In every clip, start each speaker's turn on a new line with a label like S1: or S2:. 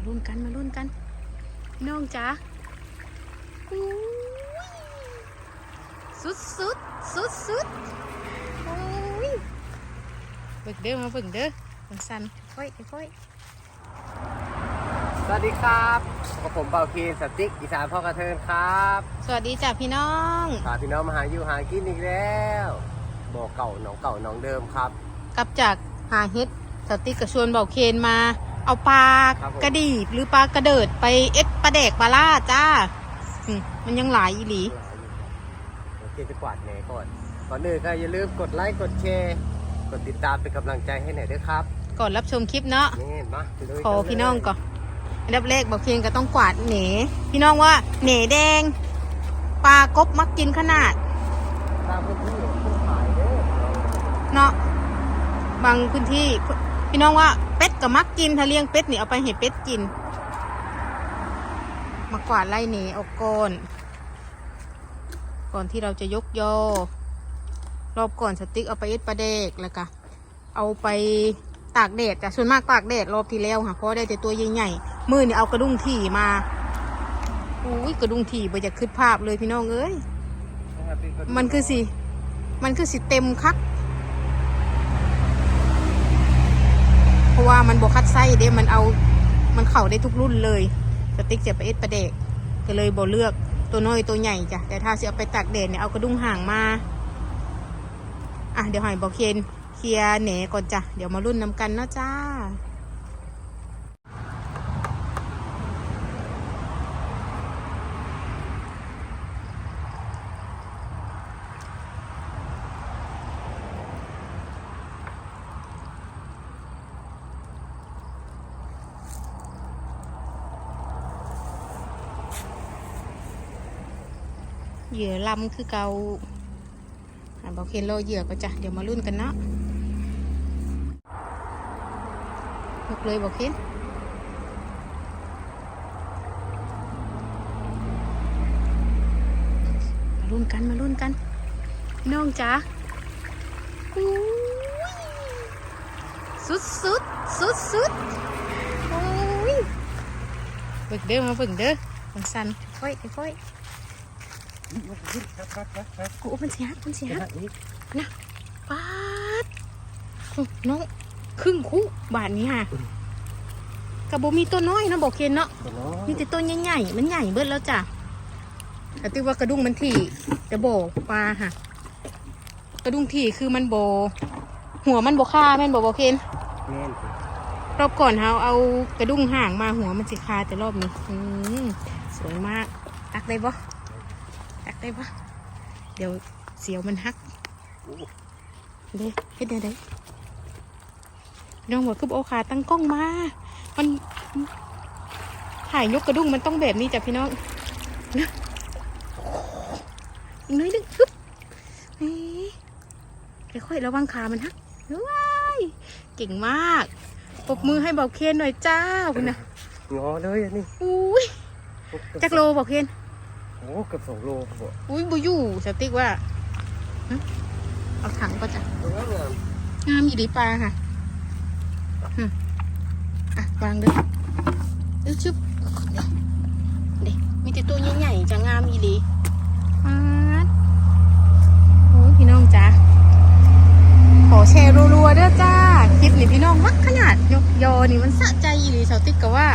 S1: มาลุ้นกันมาลุ้นกันพี่น้องจ๋าอู้ยสุดสุดสุดสุดโอ้ยเบิ่งเด้อมาเบิ่งเด้อมันสั่นค่อยๆค่อย
S2: สวัสดีครับกับผมเบาคีนสติ๊กอีสานพ่อกระเทินครับ
S1: ๆสวัสดีจ้ะพี่น้อง
S2: พาพี่น้องมาหาอยู่หากินอีกแล้วบ่อเก่าหนองเก่าหนองเดิมครับ
S1: กลับจากหาเฮ็ดสติกกระชวนเบาเคนมา เอาปลา
S2: ครับผม
S1: กระดีบหรือปลากระเดิดไปเอ็ดปลาแดกปลาล่าจ้าอืมมันยังหลายอีหลี
S2: โอเคจะกวาดแหนก่อนก่อนอื่นก็อย่าลืมกดไลค์กดแชร์กดติดตามเป็นกำลังใจให้หน่อยด้วยครับ
S1: ก่อนรับชมคลิปเนาะ
S2: นี่มาไปลุย
S1: ขอ
S2: กัเลย
S1: พี่น้องก่อนอันดับแรกเบาเคนก็ต้องกวาดเหนพี่น้องว่าเหนแดงปลากบมักกินขนาด
S2: ตามพื้นที่ผู้ขายเด้อ
S1: เนาะบางพื้นที่พี่น้องว่าเป็ด กับมักกินถ้าเลี้ยงเป็ดนี่เอาไปให้เป็ดกิน มากวาดไล่เหนออกก่อน ก่อนที่เราจะยกยอ รอบก่อนสติ๊กเอาไปเอ็ดปลาเด็กแล้วก็เอาไปตากแดดแต่ส่วนมากตากแดดรอบที่แล้วค่ะเพราะได้แต่ตัวใหญ่ๆมือนี่เอากระดุงถี่มาอุ้ยกระดุงถี่บ่อยากขึ้นภาพเลยพี่น้องเอ้ยมันคือสิ มันคือสิเต็มคัก เพ ราะว่ามันบวคัดไส้เด้มันเอามันเข่าได้ทุกรุ่นเลย สติ๊กจะไปเอ็ดประเดกก็เลยบอเลือกตัวน้อยตัวใหญ่จ้ะแต่ถ้าสิเอาไปตากแดดเนี่ยเอากระดุงห่างมาอะเดี๋ยวหอยบอกเคนเคลียร์แหนก่อนจ้ะเดี๋ยวมารุ่นน้ำกันเนาะจ้า เหยื่อลำคือเกาบอกเคนรอเหยื่อก็จ้ะเดี๋ยวมารุ่นกันเนาะยกเลยบอกเคนมารุ่นกันมารุ่นกันน้องจ๋าสุดสุดสุดสุดโอ้ยเบิ่งเด้อมาเบิ่งเด้อมันสั่นค่อยค่อย กูมันเสียมันเสียนะปาดน้องครึ่งคู่บาทนี้ค่ะกระโบมีตัวน้อยนะบอกเคนเนาะมีแต่ตัวใหญ่ๆมันใหญ่เบิดแล้วจ้ะแต่ติว่ากระดุงมันถี่แต่โบปลาค่ะ กระดุงถี่คือมันโบ หัวมันโบค่าแม่นโบบอกเคน
S2: แม่นสิ
S1: รอบก่อนเราเอากระดุงห่างมาหัวมันสิคาแต่รอบนี้อืมสวยมากตักได้ปะตัก ได้ปะเดี๋ยวเสียวมันหัก
S2: โอ้
S1: เด้เฮ็ดได้ได้น้องบอกคือโอาขาตั้งกล้องมา มันถ่ายยกกระดุงมันต้องแบบนี้จ้ะพี่น้องนะอีกน้อยหนึงฮึบนี่ค่อยๆระวังขามันฮักว้ายเก่งมากปรบมือให้เบาเคนหน่อยจ้าคุณนะ
S2: งอเลยอันนี้
S1: อุ้ยจักโลเบาเคน
S2: โอ้เกือบสองโลบ่
S1: อุ้ยบูยู่สติ๊กว่าหึเอาถังก็จะ
S2: ตรงนั้นงาม
S1: งามอีหลีปลาค่ะหึอะวางเลยอึ๊บชึบเด็กมีแต่ตัวใหญ่ๆจะงามอีหลีปาดโอ้ยพี่น้องจ้าขอแชร์รัวๆเด้อจ้า คลิปนี่พี่น้องมักขนาดยกยอนี่มันสะใจอีหลีสาวติ๊กกะว่า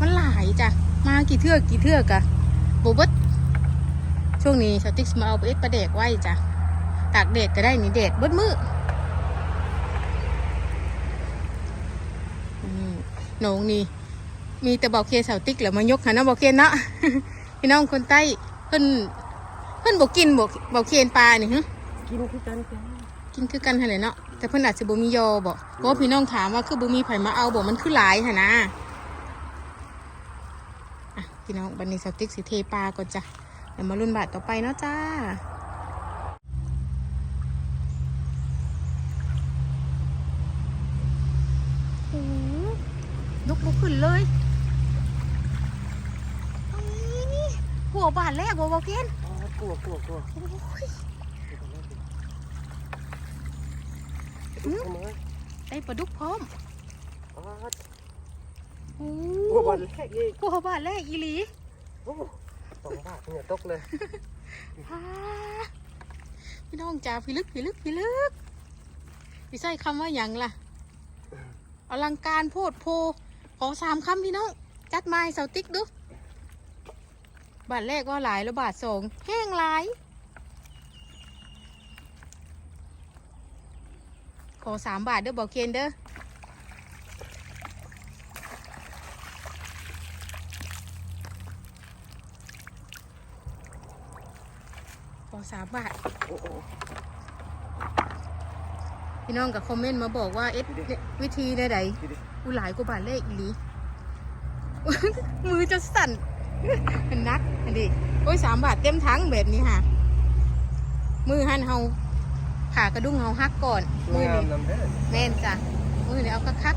S1: มันหลายจ้ะ มากี่เทือกกี่เทือกอะโบเบิดช่วงนี้สาวติ๊กมาเอาไปเอ็ดปลาแดกไว้จ้ะตากแดดก็ได้นี่แดดเบิดมืออืมน้องนี่มีแต่บอกเคนเสาติ๊กแล้วมายกหานะบอกเคนเนาะพี่น้องคนใต้เพิ่นเพิ่นบอกกินบอกบอกเคนปลานี่ฮะ
S2: กินคือกันจ้า
S1: กินคือกันหั่นแหละเนาะแต่เพิ่นอาจจะบ่มียอบอกเพราะว่าพี่น้องถามว่าคือบ่มีไผมาเอาบอกมันคือหลายหั่นนะอะ พี่น้องบันนี้เสาติ๊กสิเทปลาก่อนจ้ะเดี๋ยวมารุ่นบาทต่อไปเนาะจ้าโอ้โหยกบุขึ้นเลยอุ๊ยหัวบาดแรกบัวบอเพียน
S2: อ๋อกลัวกลัวกลัว
S1: โอ้ย
S2: อืม
S1: ได้ปลาดุกพร้อม
S2: อ๋อ
S1: โอ้
S2: กลัวบอลแรกอีก
S1: กลัวบาทแรกอีหลี
S2: โอ้สองบาทเนี่ยตกเลย
S1: อ่าพี่น้องจ๋าพี่ลึกพี่ลึกพี่ลึกพี่ใส่คำว่าหยังล่ะอลังการโพดโพขอสามคำพี่น้องจัดมาให้เสาติ๊กดูบาทแรกก็หลายแล้วบาทสองแห้งหลาย ขอสามบาทเด้อบอกเคนเด้อ ขอสามบาท
S2: โอ้โห
S1: พี่น้องกับคอมเมนต์มาบอกว่าเอ็ดเนี่ยวิธีใด
S2: ดูดิ
S1: ๆอุหลายกว่าบาทเลขอีหลีมือจะสั่นเป็นนักอันนี้โอ้ยสามบาทเต็มทั้งแบบนี้ค่ะ มือหันเฮาขากระดุ้งเฮาฮักก่อน มือ
S2: งา
S1: นี่
S2: มนำเด้อ
S1: แม่นจ้ะมือนี่เอากระคัก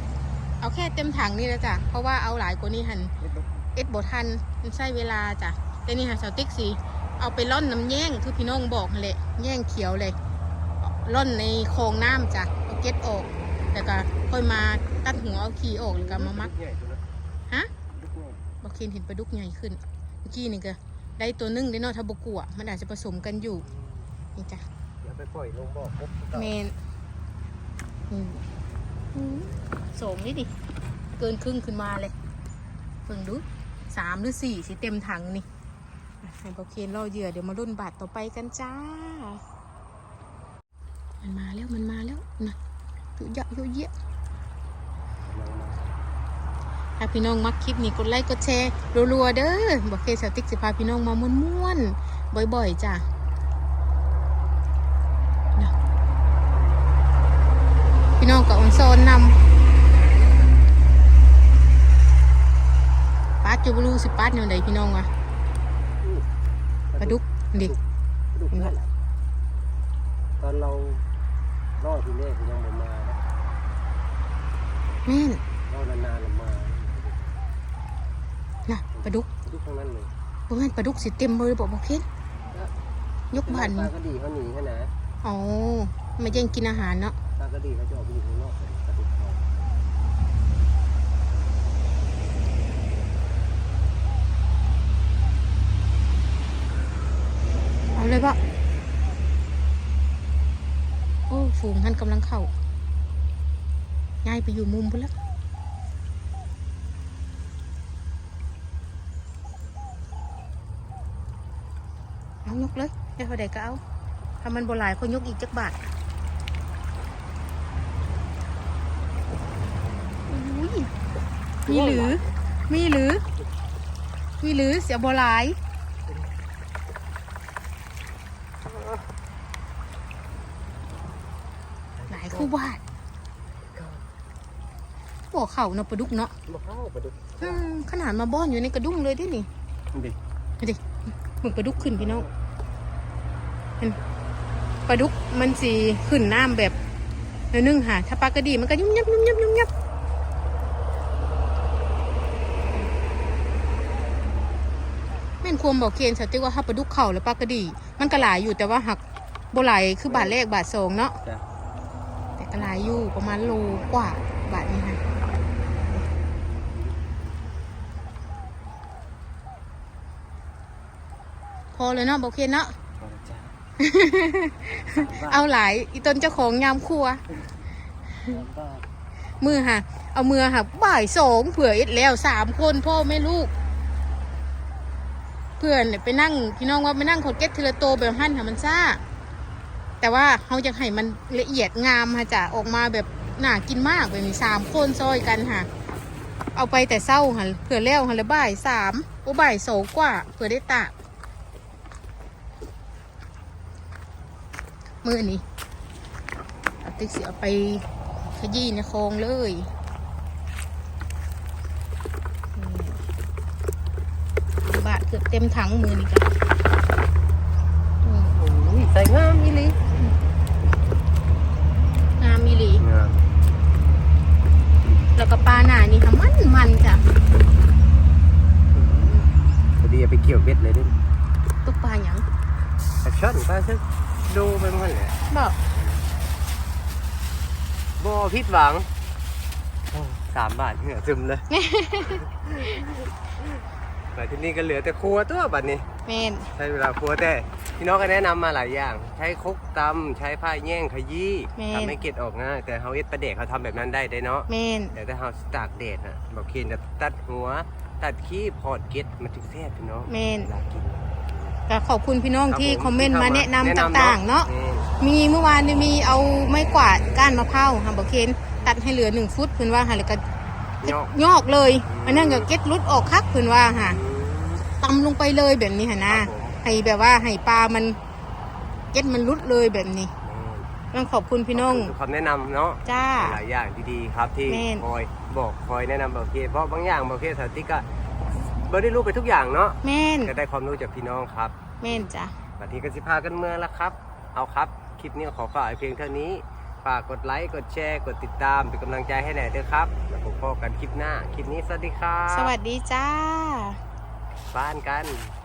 S1: เอาแค่เต็มถังนี่แล้วจ้ะเพราะว่าเอาหลายกว่านี้หัน
S2: เฮ็ดลูก
S1: เอ็ดบทันมันใช้เวลาจ้ะแต่นี่ค่ะสาวติ๊กสี เอาไปร่อนน้ำแย่งคือพี่น้องบอกนั่นแหละแย่งเขียวเลยร่อนในโครงน้ำจ้ะเอาเก็ดออกแล้วก็ค่อยมาตัดหัวเอาขี้ออกแล้วก็มามัก
S2: ใหญ่ตัวนั้น
S1: ฮะ
S2: ลูกใหญ่
S1: บอกเคนเห็นปลาดุกใหญ่ขึ้นเมื่อกี้นี่ก็ได้ตัวหนึงได้เนอทาบกัวมันอาจจะผสมกันอยู่นี่จ้ะ
S2: เดี๋ยวไปปล่อยลงบ่อพบ
S1: เมนอืมอืมสมนี่ดิ เกินครึ่งขึ้นมาเลยเพิ่งดูสามหรือสี่สิเต็มถังนี่อะ ให้บอกเคนรอเหยื่อเดี๋ยวมารุ่นบาทต่อไปกันจ้า มันมาแล้วมันมาแล้วนะเยอะแยะเยอะถ้าพี่น้องมักคลิปนี้กดไลค์กดแชร์รัวๆเด้อบอกเคสติ๊กสิพาพี่น้องมาม่วนๆบ่อยๆจ้ะพี่น้องกับออนโซนนำปาดจูบลูสิปาดแนวใดพี่น้องวะ ปลาดุกดิ
S2: ดุกนั่นแหละตอนเราล่อทีแรกยังบ่มานะ
S1: แม่น
S2: ล่อนานๆแล้วมา
S1: นะปลาดุก
S2: ดุกทั้งนั้นเลย
S1: บ่แม่นปลาดุกสิเต็มเลยบอกบอกเคสยกบัน
S2: ปลากระดีเขาหนีแค่ไหน
S1: อ๋อมาแย่งกินอาหารเนาะ
S2: ปลากระดีเขาจะออกไปอยู่ข้างนอกเลยกระดุก เขา
S1: เอาเลยปะโอ้ฝูงท่านกำลังเข้าย้ายไปอยู่มุมพุ่นล้วเอายกเลยเดี๋ยวเขาใดก็เอาถ้ามันบ่หลายเขายกอีกจักบาทมีหรือ มีหรือ มีหรือ เสียบ่หลาย หลายคู่บาทบอก เขาเนาะปลาดุกเนาะ
S2: มาเข้าปลาดุก
S1: อืมขนาดมาบ้อนอยู่ในกระดุ้งเลยดินี่
S2: ดิ
S1: ดูดิมึงปลาดุกขึ้นพี่น้องเห็นปลาดุกมันสีขึ้นน้ำแบบเนื้อนึ่งค่ะถ้าปลากระดีมันก็ยุ่มยับยุ่มยับยุ่มยับแม่นควมบอกเคียนสติว่าถ้าปลาดุกเข่าแล้วปลากระดี มันก็หลายอยู่แต่ว่าหักโบหลายคือบาทแรกบาทสองเนาะ
S2: จ้ะ
S1: แต่ก็หลายอยู่ประมาณโลกว่าบาทนี้ค่ะ พอเลยเนาะบอกเคนเนาะ
S2: พอแล้วจ้ะ
S1: เอาหลายอีต้นเจ้าของยามครัว
S2: สามบาท
S1: มือค่ะ เอามือค่ะบ่ายสองเผื่อเอ็ดแล้วสามคนพ่อแม่ลูก เพื่อนเนี่ยไปนั่งพี่น้องว่าไปนั่งขดเก็ตทีละโตแบบหั่นค่ะมันซ่า แต่ว่าเขาจะให้มันละเอียดงามค่ะจ้ะออกมาแบบน่ากินมากแบบนี้สามคนซอยกันค่ะ เอาไปแต่เศร้าค่ะเผื่อแล้วค่ะแล้วบ่ายสามโอ้บ่ายสองกว่าเผื่อได้ตาก มือนี้เอาติ๊กเสียไปขยี้ในคลองเลยนี่บาทเกือบเต็มถังมือนี่กันอืม
S2: โอ้ยใส่งามอีหลี
S1: งามมีหลี
S2: งาม
S1: แล้วก็ปลาหนานี่ค่ะมันมันจ้ะ
S2: พอดีเอาไปเกี่ยวเบ็ดเลยดิ
S1: ตุ๊กปลาหยัง
S2: แอคชั่นปลาซึก ดูไปมันแหละ
S1: บอก
S2: บ่ผิดหวัง
S1: ป
S2: สามบาทเหงื่อซึมเลย แต่ที่นี่ก็เหลือแต่ครัวตัวบัดนี้
S1: แมน
S2: ใช้เวลาครัวแต่พี่น้องก็แนะนำมาหลายอย่าง ใช้ครกตำใช้ผ้าแย่งขยี้
S1: แม่น
S2: ทำให้เกล็ดออกง่าย แต่เฮาเอ็ดประเดกเขาทำแบบนั้นได้ได้เนาะ
S1: แมน
S2: แต่ถ้าเฮาตากแดดน่ะบอกเคนจะตัดหัว ตัดขี้พอดเกล็ดมันถึงแซ่บพี่น้อง
S1: แมน
S2: เวลากิน
S1: ก็ขอบคุณพี่น้อง
S2: รับ
S1: ที่
S2: ผ
S1: คอมเมนต์มา
S2: ที่
S1: แนะนำ
S2: ข้
S1: ต่างๆ เนาะ
S2: แม่น
S1: มีเมื่อวานนี่มีเอาไม้กวาดก้านมะพร้าวค่ะบอกเคนตัดให้เหลือหนึ่งฟุตเพื่อนว่าค่ะแล้วก็
S2: ยอก
S1: ยอกเลย
S2: อืม
S1: อันนั้นก็เก็ตรุดออกคักเพื่อนว่าค่ะ
S2: อืม
S1: ตำลงไปเลยแบบนี้ค่ะนะครับ
S2: ผม
S1: ให้แบบว่าให้ปลามันเก็ตมันรุดเลยแบบนี้
S2: แม่น
S1: ต้องขอบคุณพี่น้อง
S2: ขบคุณคำแนะนำเนาะ
S1: จ้า
S2: หลายอย่างดีๆครับที่
S1: แม่น
S2: คอยบอกคอยแนะนำบอกเคเพราะบางอย่างบอกเคสถิติก็ บ่ได้รู้ไปทุกอย่างเนาะ
S1: แม่น
S2: ก็ได้ความรู้จากพี่น้องครับ
S1: แม่นจ้ะ
S2: บัดนี้ก็สิพากันเมืองแล้วครับ เอาครับคลิปนี้ขอฝากไว้เพียงเท่านี้ฝากกดไลค์กดแชร์กดติดตามเป็นกำลังใจให้หน่อยด้วยครับแล้วพบกันคลิปหน้าคลิปนี้สวัสดีครับ
S1: สวัสดีจ้า
S2: บ้านกัน
S1: บ